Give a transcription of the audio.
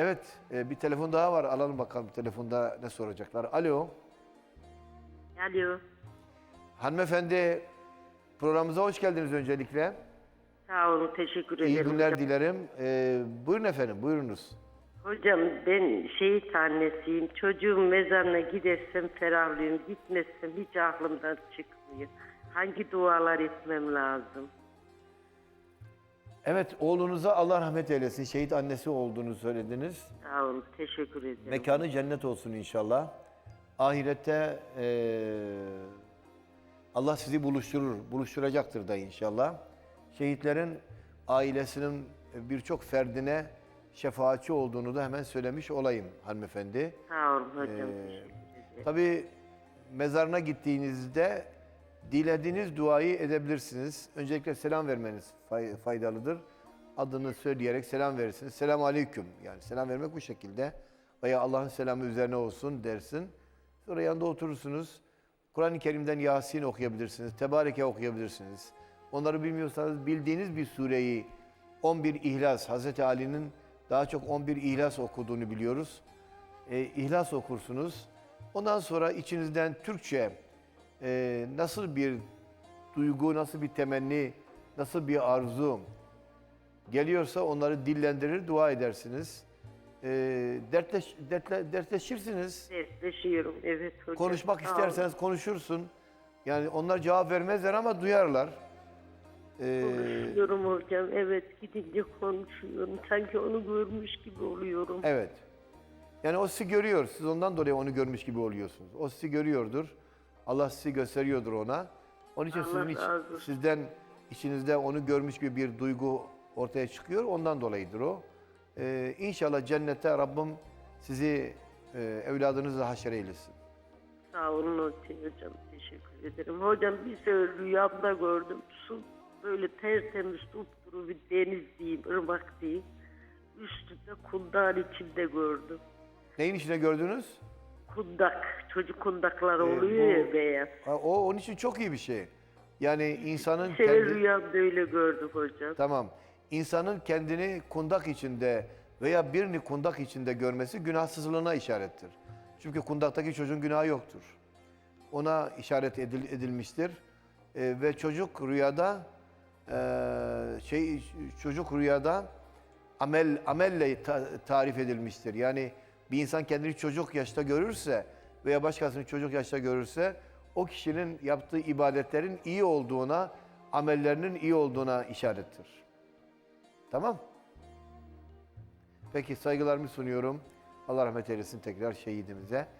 Evet, e, bir telefon daha var. Alalım bakalım telefonda ne soracaklar. Alo, Alo. hanımefendi programımıza hoş geldiniz öncelikle. Sağ olun, teşekkür ederim. İyi günler hocam. dilerim. E, buyurun efendim, buyurunuz. Hocam ben şehit annesiyim. Çocuğum mezarına gidersem ferahlıyorum. Gitmezsem hiç aklımdan çıkmıyor. Hangi dualar etmem lazım? Evet, oğlunuza Allah rahmet eylesin. Şehit annesi olduğunu söylediniz. Sağ olun, teşekkür ederim. Mekanı cennet olsun inşallah. Ahirette e, Allah sizi buluşturur, buluşturacaktır da inşallah. Şehitlerin ailesinin birçok ferdine şefaatçi olduğunu da hemen söylemiş olayım hanımefendi. Sağ olun hocam, Ee, teşekkür ederim. Tabii mezarına gittiğinizde dilediğiniz duayı edebilirsiniz. Öncelikle selam vermeniz fay- faydalıdır. Adını söyleyerek selam verirsiniz. Selam aleyküm. Yani selam vermek bu şekilde. Veya Allah'ın selamı üzerine olsun dersin. Sonra yanında oturursunuz. Kur'an-ı Kerim'den Yasin okuyabilirsiniz. Tebareke okuyabilirsiniz. Onları bilmiyorsanız bildiğiniz bir sureyi 11 İhlas, Hazreti Ali'nin daha çok 11 İhlas okuduğunu biliyoruz e, İhlas okursunuz. Ondan sonra içinizden Türkçe e, nasıl bir duygu, nasıl bir temenni, nasıl bir arzu geliyorsa onları dillendirir, dua edersiniz. E, dertleş, dertle, dertleşirsiniz. Dertleşiyorum, evet hocam. Konuşmak isterseniz konuşursun. Yani onlar cevap vermezler ama duyarlar. E, Konuşuyorum hocam, evet gidince konuşuyorum. Sanki onu görmüş gibi oluyorum. Evet. Yani o sizi görüyor. Siz ondan dolayı onu görmüş gibi oluyorsunuz. O sizi görüyordur. Allah sizi gösteriyordur ona. Onun için Allah sizin iç- razı olsun. sizden içinizde onu görmüş gibi bir duygu ortaya çıkıyor. Ondan dolayıdır o. Ee, inşallah cennette Rabbim sizi e, evladınızla haşer eylesin. Sağ olun hocam, teşekkür ederim. Hocam bir sefer rüyamda gördüm. Su böyle tertemiz dupduru bir deniz diyeyim, ırmak diyeyim. Üstünde kundağın içinde gördüm. Neyin içine gördünüz? Kundak, çocuk kundakları Ee, oluyor bu- ya beyaz. Ha, O onun için çok iyi bir şey. Yani insanın sefer kendi... rüyamda öyle gördüm hocam. Tamam. İnsanın kendini kundak içinde veya birini kundak içinde görmesi günahsızlığına işarettir. Çünkü kundaktaki çocuğun günahı yoktur. Ona işaret edil- edilmiştir. Ee, ve çocuk rüyada eee, şey çocuk rüyada amel amelle ta- tarif edilmiştir. Yani bir insan kendini çocuk yaşta görürse veya başkasını çocuk yaşta görürse o kişinin yaptığı ibadetlerin iyi olduğuna, amellerinin iyi olduğuna işarettir. Tamam? Peki saygılarımı sunuyorum. Allah rahmet eylesin tekrar şehidimize.